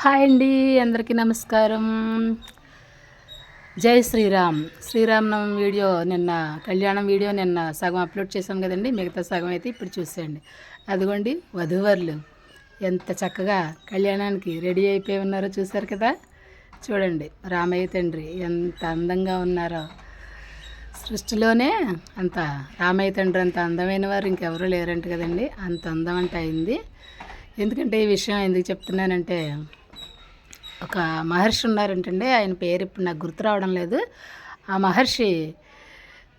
Hi అండి అందరికీ నమస్కారం. జై శ్రీరామ్. శ్రీరామనవం వీడియో నిన్న కళ్యాణం వీడియో నిన్న సగం అప్లోడ్ చేశాం కదండి మిగతా సగం అయితే ఇప్పుడు చూసేయండి. అదిగోండి వధూవరులు ఎంత చక్కగా కళ్యాణానికి రెడీ అయిపోయి ఉన్నారో చూశారు కదా? చూడండి రామయ్య తండ్రి ఎంత అందంగా ఉన్నారో. సృష్టిలోనే అంత రామయ్య తండ్రి అంత అందమైన వారు ఇంకెవరూ లేరంట కదండి అంత అందం అంటే అయింది. ఎందుకంటే ఈ విషయం ఎందుకు చెప్తున్నానంటే ఒక మహర్షి ఉన్నారంటండి. ఆయన పేరు ఇప్పుడు నాకు గుర్తు రావడం లేదు. ఆ మహర్షి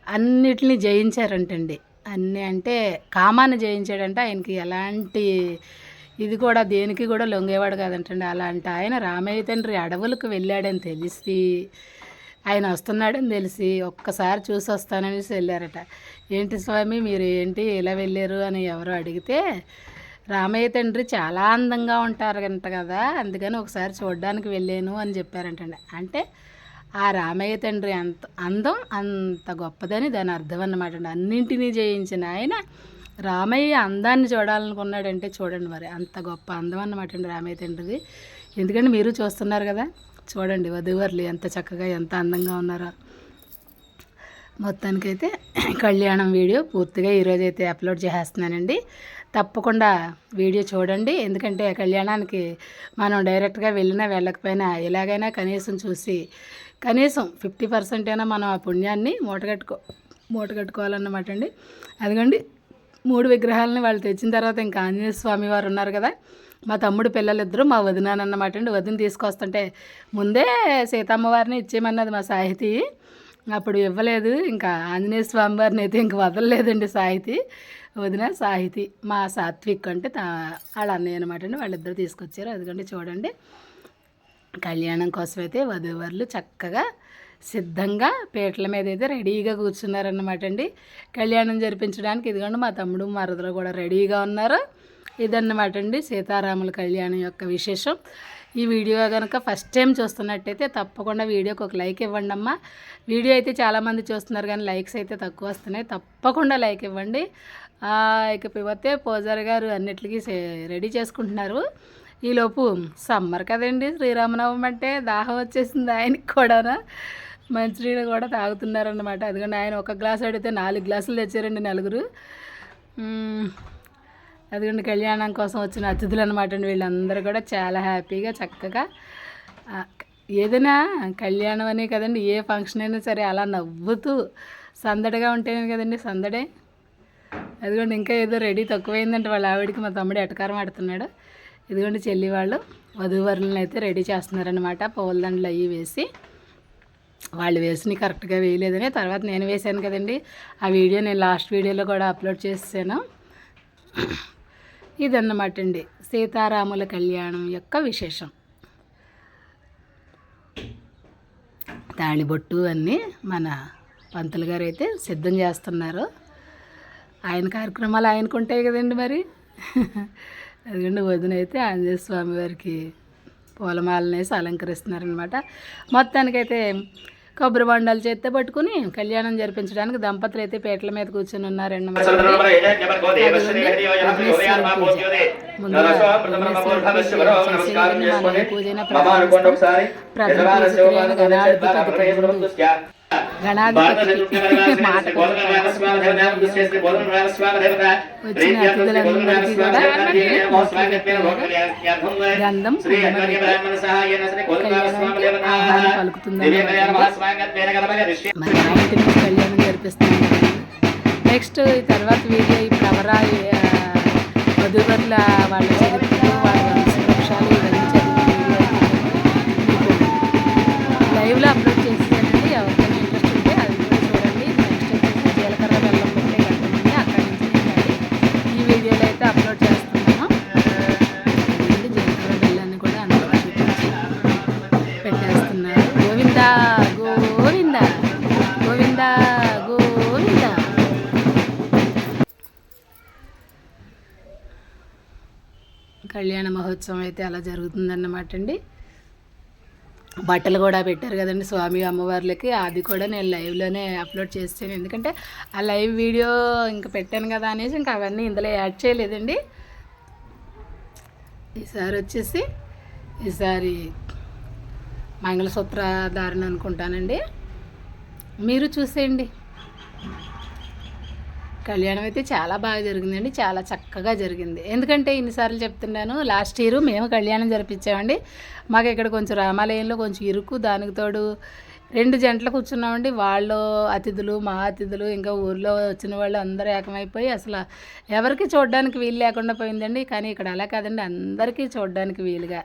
అన్నిటిని జయించారంటండి. అన్నీ అంటే కామాన్ని జయించాడంటే. ఆయనకి ఎలాంటి ఇది కూడా దేనికి కూడా లొంగేవాడు కాదంటండి. అలాంటి ఆయన రామయ్య తండ్రి అడవులకు వెళ్ళాడని తెలిసి ఆయన వస్తున్నాడని తెలిసి ఒక్కసారి చూసి వస్తాననేసి వెళ్ళారట. ఏంటి స్వామి మీరు ఏంటి ఇలా వెళ్ళారు? అని ఎవరో అడిగితే రామయ్య తండ్రి చాలా అందంగా ఉంటారంట కదా అందుకని ఒకసారి చూడడానికి వెళ్ళాను అని చెప్పారంటండి. అంటే ఆ రామయ్య తండ్రి అంత అందం అంత గొప్పదని దాని అర్థం అన్నమాట అండి. అన్నింటినీ జయించిన ఆయన రామయ్య అందాన్ని చూడాలనుకున్నాడంటే చూడండి మరి అంత గొప్ప అందం అన్నమాట అండి రామయ్య తండ్రిది. ఎందుకంటే మీరు చూస్తున్నారు కదా చూడండి వధువర్లు ఎంత చక్కగా ఎంత అందంగా ఉన్నారో. మొత్తానికైతే కళ్యాణం వీడియో పూర్తిగా ఈరోజైతే అప్లోడ్ చేసేస్తున్నానండి. తప్పకుండా వీడియో చూడండి. ఎందుకంటే కళ్యాణానికి మనం డైరెక్ట్గా వెళ్ళినా వెళ్ళకపోయినా ఎలాగైనా కనీసం చూసి కనీసం ఫిఫ్టీ పర్సెంట్ అయినా మనం ఆ పుణ్యాన్ని మూటగట్టుకో మూటగట్టుకోవాలన్నమాట అండి. అదిగోండి మూడు విగ్రహాలని వాళ్ళు తెచ్చిన తర్వాత ఇంకా ఆంజనేయ స్వామి వారు ఉన్నారు కదా మా తమ్ముడు పిల్లలిద్దరూ మా వదినానన్నమాట అండి. వదిన తీసుకొస్తుంటే ముందే సీతమ్మ వారిని ఇచ్చేయమన్నది మా సాహితీ. అప్పుడు ఇవ్వలేదు. ఇంకా ఆంజనేయ స్వామి వారిని అయితే ఇంక వదలలేదండి సాహితీ. వదిన సాహితీ. మా సాత్విక్ అంటే తా వాళ్ళ అన్నయ్య అనమాట అండి. వాళ్ళిద్దరు తీసుకొచ్చారు. అదిగంటే చూడండి. కళ్యాణం కోసం అయితే వధూవరులు చక్కగా సిద్ధంగా పీటల మీద అయితే రెడీగా కూర్చున్నారన్నమాట అండి. కళ్యాణం జరిపించడానికి ఇదిగోండి మా తమ్ముడు మరదలు కూడా రెడీగా ఉన్నారు. ఇదన్నమాట అండి సీతారాముల కళ్యాణం యొక్క విశేషం. ఈ వీడియో కనుక ఫస్ట్ టైం చూస్తున్నట్టయితే తప్పకుండా వీడియోకి ఒక లైక్ ఇవ్వండి అమ్మా. వీడియో అయితే చాలామంది చూస్తున్నారు కానీ లైక్స్ అయితే తక్కువ వస్తున్నాయి. తప్పకుండా లైక్ ఇవ్వండి. ఇకపోతే పూజారి గారు అన్నిటికీ రెడీ చేసుకుంటున్నారు. ఈలోపు సమ్మర్ కదండి. శ్రీరామనవమి అంటే దాహం వచ్చేసింది ఆయనకి కూడా మంచినీళ్ళు కూడా తాగుతున్నారన్నమాట. అందుకని ఆయన ఒక గ్లాస్ అడిగితే నాలుగు గ్లాసులు తెచ్చారండి నలుగురు. అదిగోండి కళ్యాణం కోసం వచ్చిన అతిథులు అనమాట అండి. వీళ్ళందరూ కూడా చాలా హ్యాపీగా చక్కగా ఏదైనా కళ్యాణం అనే కదండి ఏ ఫంక్షన్ అయినా సరే అలా నవ్వుతూ సందడిగా ఉంటేనే కదండి సందడే. అదిగోండి ఇంకా ఏదో రెడీ తక్కువైందంటే వాళ్ళ ఆవిడకి మా తమ్ముడు ఎటకారం ఆడుతున్నాడు. ఇదిగోండి చెల్లి వాళ్ళు వధువరులను అయితే రెడీ చేస్తున్నారనమాట పూలదండలు అవి వేసి వాళ్ళు వేసిన కరెక్ట్గా వేయలేదని. తర్వాత నేను వేశాను కదండి ఆ వీడియో నేను లాస్ట్ వీడియోలో కూడా అప్లోడ్ చేసాను ఇదన్నమాట అండి సీతారాముల కళ్యాణం యొక్క విశేషం. తాళిబొట్టు అన్నీ మన పంతులు గారు అయితే సిద్ధం చేస్తున్నారు. ఆయన కార్యక్రమాలు ఆయనకు ఉంటాయి కదండి మరి. అదిగండి వదిన అయితే ఆంజనేయ స్వామి వారికి పూలమాలనేసి అలంకరిస్తున్నారనమాట మొత్తానికైతే కొబ్బరి బండాలు చేస్తే పట్టుకుని కళ్యాణం జరిపించడానికి దంపతులు అయితే పేటల మీద కూర్చొని ఉన్నారండి గణాధిపతి మాట గంధం పలుకుతుందని కళ్యాణం జరిపిస్తున్నాం నెక్స్ట్ ఈ తర్వాత వీడియో ఈ ప్రవరా వధువర్ల వాళ్ళ చరిత్రలు వాళ్ళ వంశవృక్షాలు ఇవన్నీ చదివిన వీడియో లైవ్లో అప్లోడ్ వీడియోలు అయితే అప్లోడ్ చేస్తున్నాను. అదిగోండి జీలకర్ర బెల్లాన్ని కూడా అందులో పెట్టేస్తున్నారు. గోవింద గోవింద గోవింద గోవింద. కళ్యాణ మహోత్సవం అయితే అలా జరుగుతుందన్నమాట అండి. బట్టలు కూడా పెట్టారు కదండి స్వామి అమ్మవార్లకి. అది కూడా నేను లైవ్లోనే అప్లోడ్ చేస్తాను. ఎందుకంటే ఆ లైవ్ వీడియో ఇంకా పెట్టాను కదా అనేసి ఇంకా అవన్నీ ఇందులో యాడ్ చేయలేదండి. ఈసారి వచ్చేసి ఈసారి మంగళసూత్ర ధారణ అనుకుంటానండి. మీరు చూసేయండి. కళ్యాణం అయితే చాలా బాగా జరిగిందండి. చాలా చక్కగా జరిగింది. ఎందుకంటే ఇన్నిసార్లు చెప్తున్నాను లాస్ట్ ఇయర్ మేము కళ్యాణం జరిపించామండి. మాకు ఇక్కడ కొంచెం రామాలయంలో కొంచెం ఇరుకు దానికి తోడు రెండు జంటలు కూర్చున్నామండి. వాళ్ళు అతిథులు మా అతిథులు ఇంకా ఊర్లో వచ్చిన వాళ్ళు అందరూ ఏకమైపోయి అసలు ఎవరికి చూడడానికి వీలు లేకుండా పోయిందండి. కానీ ఇక్కడ అలా కాదండి అందరికీ చూడడానికి వీలుగా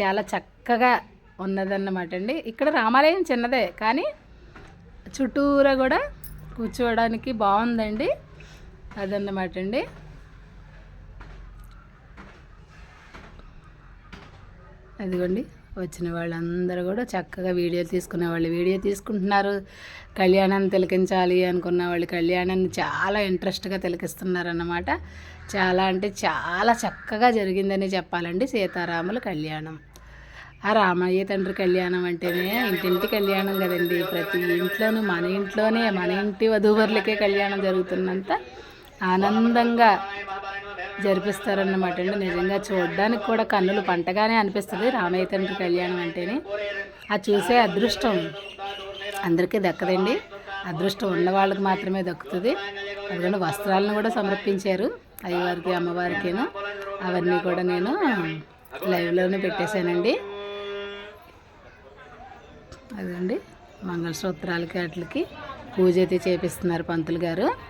చాలా చక్కగా ఉన్నదన్నమాట అండి. ఇక్కడ రామాలయం చిన్నదే కానీ చుట్టూరా కూడా కూర్చోవడానికి బాగుందండి. అదన్నమాట అండి. అదిగోండి వచ్చిన వాళ్ళందరూ కూడా చక్కగా వీడియో తీసుకునే వాళ్ళు వీడియో తీసుకుంటున్నారు. కళ్యాణాన్ని తిలకించాలి అనుకున్న వాళ్ళు కళ్యాణాన్ని చాలా ఇంట్రెస్ట్గా తిలకిస్తున్నారన్నమాట. చాలా అంటే చాలా చక్కగా జరిగిందని చెప్పాలండి సీతారాముల కళ్యాణం. ఆ రామయ్య తండ్రి కళ్యాణం అంటేనే ఇంటింటి కళ్యాణం కదండి. ప్రతి ఇంట్లోనూ మన ఇంట్లోనే మన ఇంటి వధూవరులకే కళ్యాణం జరుగుతున్నంత ఆనందంగా జరిపిస్తారన్నమాట అండి. నిజంగా చూడడానికి కూడా కన్నులు పంటగానే అనిపిస్తుంది. రామయ్య తండ్రి కళ్యాణం అంటేనే ఆ చూసే అదృష్టం అందరికీ దక్కదండి. అదృష్టం ఉన్న వాళ్ళకి మాత్రమే దక్కుతుంది. అందుకని వస్త్రాలను కూడా సమర్పించారు. అయ్యవారికి అమ్మవారికేను. అవన్నీ కూడా నేను లైవ్లోనే పెట్టేశానండి. అదండి. మంగళసూత్రాలకి వాటికి పూజ అయితే చేపిస్తున్నారు పంతులు గారు.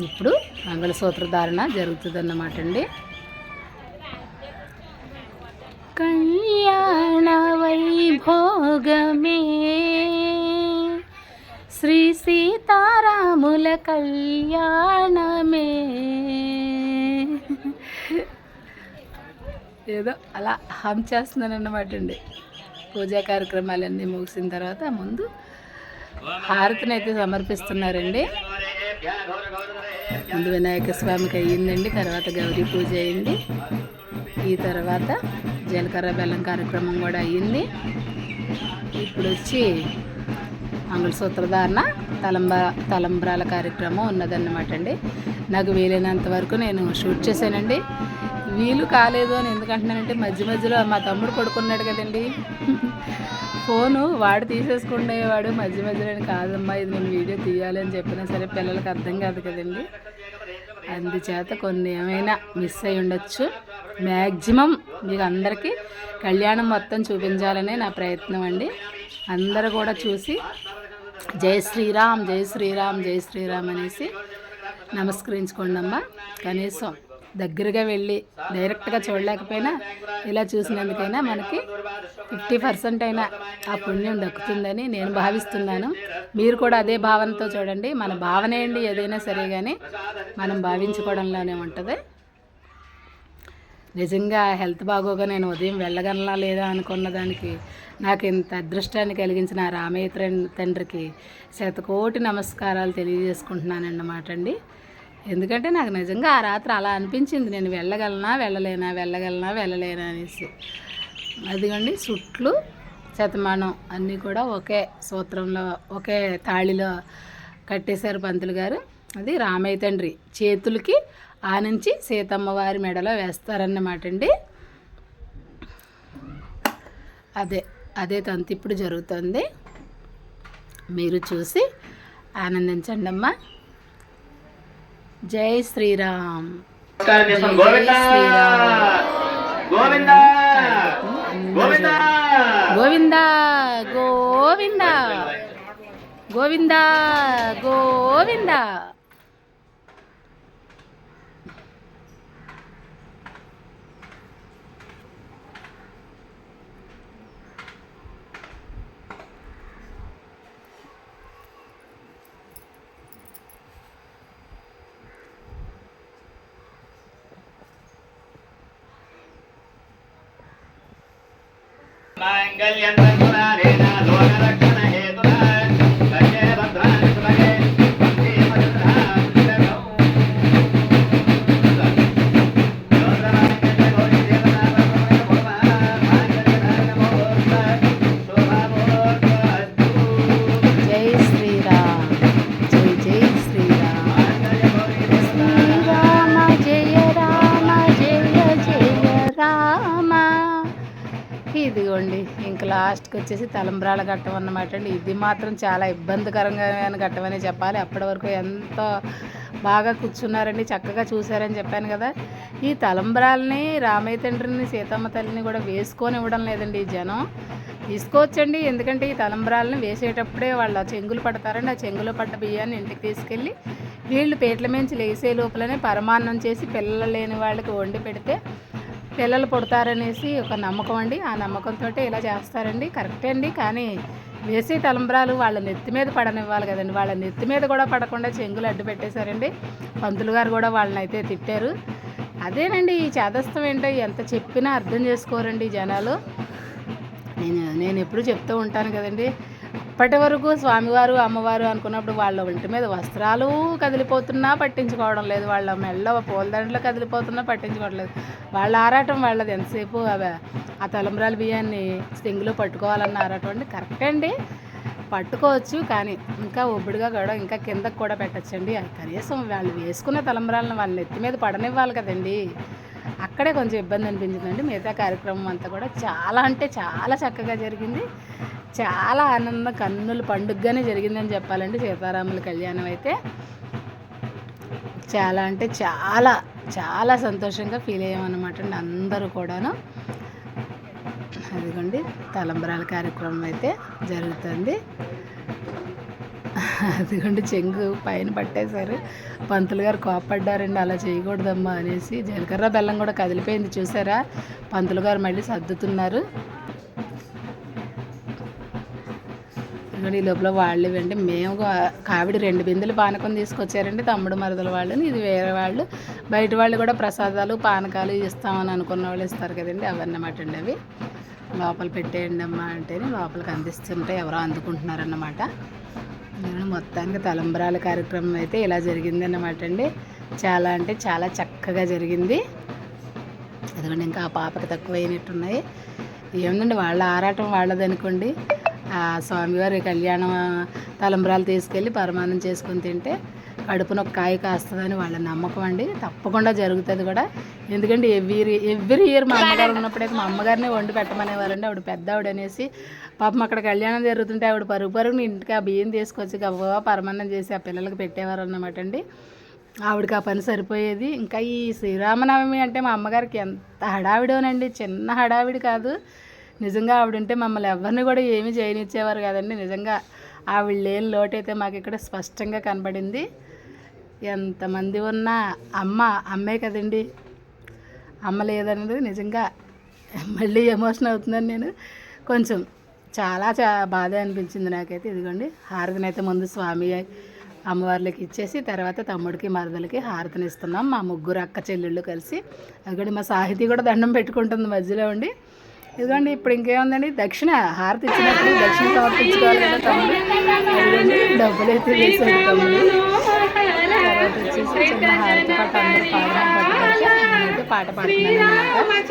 ఇప్పుడు మంగళసూత్ర ధారణ జరుగుతుందన్నమాట అండి. కళ్యాణ వైభోగమే శ్రీ సీతారాముల కళ్యాణమే. ఏదో అలా హమ్ చేస్తున్నాను అన్నమాట అండి. పూజా కార్యక్రమాలన్నీ ముగిసిన తర్వాత ముందు హారతిని అయితే సమర్పిస్తున్నారండి. ముందు వినాయక స్వామికి అయ్యిందండి తర్వాత గౌరీ పూజ అయింది ఈ తర్వాత జీలకర్ర బెల్లం కార్యక్రమం కూడా అయ్యింది. ఇప్పుడు వచ్చి మంగళసూత్రధారణ తలంబ తలంబ్రాల కార్యక్రమం ఉన్నదన్నమాట అండి. నాకు వీలైనంత వరకు నేను షూట్ చేశానండి. వీలు కాలేదు అని ఎందుకంటున్నానంటే మధ్య మధ్యలో మా తమ్ముడు పడుకున్నాడు కదండి. ఫోను వాడు తీసేసుకునేవాడు మధ్య మధ్యలో కాదమ్మా ఇది నేను వీడియో తీయాలి అని చెప్పినా సరే పిల్లలకి అర్థం కాదు కదండి. అందుచేత కొన్ని ఏమైనా మిస్ అయి ఉండొచ్చు. మ్యాక్సిమం మీకు అందరికీ కళ్యాణం మొత్తం చూపించాలనే నా ప్రయత్నం అండి. అందరూ కూడా చూసి జై శ్రీరామ్ జై శ్రీరామ్ జై శ్రీరామ్ అనేసి నమస్కరించుకోండి అమ్మ కనీసం దగ్గరగా వెళ్ళి డైరెక్ట్గా చూడలేకపోయినా ఇలా చూసినందుకైనా మనకి ఫిఫ్టీ పర్సెంట్ అయినా ఆ పుణ్యం దక్కుతుందని నేను భావిస్తున్నాను. మీరు కూడా అదే భావనతో చూడండి. మన భావనే అండి ఏదైనా సరే కానీ మనం భావించుకోవడంలోనే ఉంటుంది. నిజంగా హెల్త్ బాగోగా నేను ఉదయం వెళ్ళగలనా లేదా అనుకున్న దానికి నాకు ఇంత అదృష్టాన్ని కలిగించిన రామయ్య తండ్రికి శతకోటి నమస్కారాలు తెలియజేసుకుంటున్నానన్నమాట అండి. ఎందుకంటే నాకు నిజంగా ఆ రాత్రి అలా అనిపించింది. నేను వెళ్ళగలనా వెళ్ళలేనా వెళ్ళగలనా వెళ్ళలేనా అనేసి. అదిగండి సుట్లు శతమానం అన్నీ కూడా ఒకే సూత్రంలో ఒకే తాళిలో కట్టేశారు పంతులు గారు. అది రామయ్య తండ్రి చేతులకి ఆ నుంచి సీతమ్మ వారి మెడలో వేస్తారన్నమాట అండి. అదే అదే తంతు ఇప్పుడు జరుగుతుంది. మీరు చూసి ఆనందించండి అమ్మా జై శ్రీరామ్. గోవింద గోవింద. గోవింద గోవింద. மாங்கல்யம் தங்குறாரே நான் వచ్చేసి తలంబ్రాల ఘట్టం అన్నమాట అండి. ఇది మాత్రం చాలా ఇబ్బందికరంగా ఘట్టం అనే చెప్పాలి. అప్పటి వరకు ఎంతో బాగా కూర్చున్నారండి చక్కగా చూశారని చెప్పాను కదా. ఈ తలంబ్రాలని రామయ్య తండ్రిని సీతమ్మ తల్లిని కూడా వేసుకొని ఇవ్వడం లేదండి ఈ జనం. తీసుకోవచ్చండి. ఎందుకంటే ఈ తలంబ్రాలను వేసేటప్పుడే వాళ్ళు చెంగులు పడతారండి. ఆ చెంగులు పడ్డ బియ్యాన్ని ఇంటికి తీసుకెళ్ళి వీళ్ళు పేట్ల మించి లేసే లోపలనే పరమాన్నం చేసి పిల్లలు లేని వాళ్ళకి వండి పెడితే పిల్లలు పుడతారనేసి ఒక నమ్మకం అండి. ఆ నమ్మకంతో ఇలా చేస్తారండి. కరెక్టే అండి. కానీ వేసే తలంబ్రాలు వాళ్ళ నెత్తి మీద పడనివ్వాలి కదండి. వాళ్ళ నెత్తి మీద కూడా పడకుండా చెంగులు అడ్డు పెట్టేశారండి. పంతులు గారు కూడా వాళ్ళని అయితే తిట్టారు. అదేనండి ఈ చేదస్తం ఏంటో ఎంత చెప్పినా అర్థం చేసుకోరండి జనాలు. నేను నేను ఎప్పుడూ చెప్తూ ఉంటాను కదండి. అప్పటి వరకు స్వామివారు అమ్మవారు అనుకున్నప్పుడు వాళ్ళ ఒంటి మీద వస్త్రాలు కదిలిపోతున్నా పట్టించుకోవడం లేదు. వాళ్ళ మెళ్ళ పూలదండలు కదిలిపోతున్నా పట్టించుకోవడం లేదు. వాళ్ళ ఆరాటం వాళ్ళది. ఎంతసేపు అవి ఆ తలంబ్రాల బియ్యాన్ని స్టింగ్లో పట్టుకోవాలన్న ఆరాటం అండి కరెక్ట్ అండి. పట్టుకోవచ్చు కానీ ఇంకా ఒబ్బడిగా కూడా ఇంకా కిందకు కూడా పెట్టచ్చండి. కనీసం వాళ్ళు వేసుకున్న తలంబ్రాలను వాళ్ళ నెత్తి మీద పడనివ్వాలి కదండి. అక్కడే కొంచెం ఇబ్బంది అనిపించిందండి. మిగతా కార్యక్రమం అంతా కూడా చాలా అంటే చాలా చక్కగా జరిగింది. చాలా ఆనంద. కన్నుల పండుగగానే జరిగిందని చెప్పాలండి సీతారాముల కళ్యాణం అయితే. చాలా అంటే చాలా చాలా సంతోషంగా ఫీల్ అయ్యామన్నమాట అండి అందరూ కూడాను. అదిగోండి తలంబరాల కార్యక్రమం అయితే జరుగుతుంది. అదిగోండి చెంగు పైన పట్టేశారు. పంతులు గారు కోపడ్డారండి అలా చేయకూడదమ్మా అనేసి. జీలకర్ర బెల్లం కూడా కదిలిపోయింది చూసారా? పంతులు గారు మళ్ళీ సర్దుతున్నారు. ఇదిగోండి ఈ లోపల వాళ్ళు ఇవ్వండి మేము కావిడి రెండు బిందెలు పానకం తీసుకొచ్చారండి తమ్ముడు మరదల వాళ్ళని. ఇది వేరే వాళ్ళు. బయట వాళ్ళు కూడా ప్రసాదాలు పానకాలు ఇస్తామని అనుకున్న వాళ్ళు ఇస్తారు కదండి. అవన్నమాట అండి అవి. లోపల పెట్టేయండి అమ్మా అంటేనే లోపలికి అందిస్తుంటే ఎవరో అందుకుంటున్నారన్నమాట. నేను మొత్తానికి తలంబరాల కార్యక్రమం అయితే ఇలా జరిగింది అన్నమాట అండి. చాలా అంటే చాలా చక్కగా జరిగింది. ఎందుకంటే ఇంకా ఆ పాపకి తక్కువ అయినట్టున్నాయి ఏముందండి వాళ్ళ ఆరాటం వాళ్ళదనుకోండి. స్వామివారి కళ్యాణం తలంబరాలు తీసుకెళ్ళి పరమాన్నం చేసుకొని తింటే కడుపున ఒక కాయ కాస్తుందని వాళ్ళ నమ్మకం అండి. తప్పకుండా జరుగుతుంది కూడా. ఎందుకంటే ఎవ్రీ ఎవ్రీ ఇయర్ మా అమ్మగారు ఉన్నప్పుడైతే మా అమ్మగారినే వండి పెట్టమనేవారండి. ఆవిడ పెద్ద ఆవిడ అనేసి పాపం అక్కడ కళ్యాణం జరుగుతుంటే ఆవిడ పరుగు పరుగుని ఇంటికి ఆ బియ్యం తీసుకొచ్చి గవ్వ పరమాన్నం చేసి ఆ పిల్లలకి పెట్టేవారు అన్నమాట అండి. ఆవిడకి ఆ పని సరిపోయేది. ఇంకా ఈ శ్రీరామనవమి అంటే మా అమ్మగారికి ఎంత హడావిడోనండి. చిన్న హడావిడి కాదు. నిజంగా ఆవిడంటే మమ్మల్ని ఎవరిని కూడా ఏమీ చేయనిచ్చేవారు కదండి. నిజంగా ఆవిడ లేని లోటైతే మాకు ఇక్కడ స్పష్టంగా కనబడింది. ఎంతమంది ఉన్నా అమ్మ అమ్మే కదండి. అమ్మ లేదన్నది నిజంగా మళ్ళీ ఎమోషన్ అవుతుందని నేను కొంచెం చాలా చా బాధ అనిపించింది నాకైతే. ఇదిగోండి హారతిని అయితే ముందు స్వామి అమ్మవార్లకి ఇచ్చేసి తర్వాత తమ్ముడికి మరదలకి హారతిని ఇస్తున్నాం మా ముగ్గురు అక్క చెల్లెళ్ళు కలిసి. అక్కడ మా సాహితీ కూడా దండం పెట్టుకుంటుంది మధ్యలో ఉండి. ఇదిగోండి ఇప్పుడు ఇంకేముందండి? దక్షిణ హారతి ఇచ్చినప్పుడు దక్షిణ సమర్పించుకోవాలి కదా తమ్ముడు. డబ్బులు అయితే వేసాడు తమ్ముడు. తర్వాత వచ్చేసి చిన్న హారతి పాట అందరూ పాడడం పట్టుకుంటే పాట పాడుతున్నాను అనమాట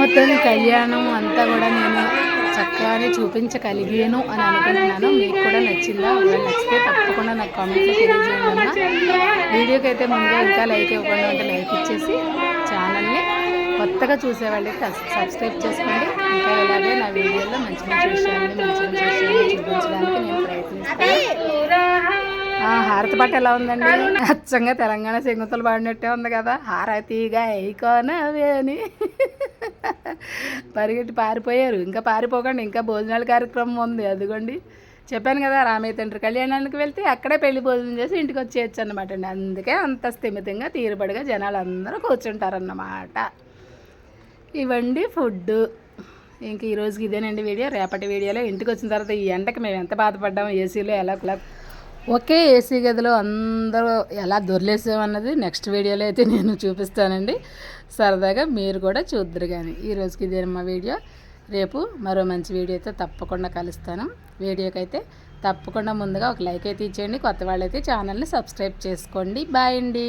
మొత్తం కళ్యాణం అంతా కూడా నేను చక్కగానే చూపించగలిగాను అని అనుకుంటున్నాను. మీకు కూడా నచ్చిందా? ఒకవేళ నచ్చితే తప్పకుండా నాకు కామెంట్లో తెలియజేయండి వీడియోకి అయితే ముందుగా ఇంకా లైక్ ఇవ్వకుండా ఉంటే లైక్ ఇచ్చేసి కొత్తగా చూసేవాళ్ళకి సబ్స్క్రైబ్ చేసుకోండి. ఇంకా ఇలాగే నా వీడియోలో మంచి మంచి విషయాలని మంచి మంచి విషయాన్ని చూపించడానికి నేను ప్రయత్నిస్తాను. హారతి పాట ఎలా ఉందండి? అచ్చంగా తెలంగాణ సింగుతలు పాడినట్టే ఉంది కదా. హారతిగా అయికోనవే అని పరిగెట్టి పారిపోయారు. ఇంకా పారిపోకండి. ఇంకా భోజనాల కార్యక్రమం ఉంది. అదిగోండి. చెప్పాను కదా రామయ్య తండ్రి కళ్యాణానికి వెళ్తే అక్కడే పెళ్ళి భోజనం చేసి ఇంటికి వచ్చేయచ్చు అనమాట అండి. అందుకే అంత స్థిమితంగా తీరుబడిగా జనాలు అందరూ కూర్చుంటారన్నమాట. ఇవ్వండి ఫుడ్ ఇంక ఈరోజుకి ఇదేనండి వీడియో. రేపటి వీడియోలో ఇంటికి వచ్చిన తర్వాత ఈ ఎండకి మేము ఎంత బాధపడ్డాము ఏసీలో ఎలా ఎలా ఒకే ఏసీ గదిలో అందరూ ఎలా దొర్లేసామన్నది నెక్స్ట్ వీడియోలో అయితే నేను చూపిస్తానండి. సరదాగా మీరు కూడా చూద్దరు కానీ ఈ రోజుకి ఇదే మా వీడియో. రేపు మరో మంచి వీడియో అయితే తప్పకుండా కలుస్తాను. వీడియోకి అయితే తప్పకుండా ముందుగా ఒక లైక్ అయితే ఇచ్చేయండి. కొత్త వాళ్ళైతే ఛానల్ని సబ్స్క్రైబ్ చేసుకోండి. బాయ్ అండి.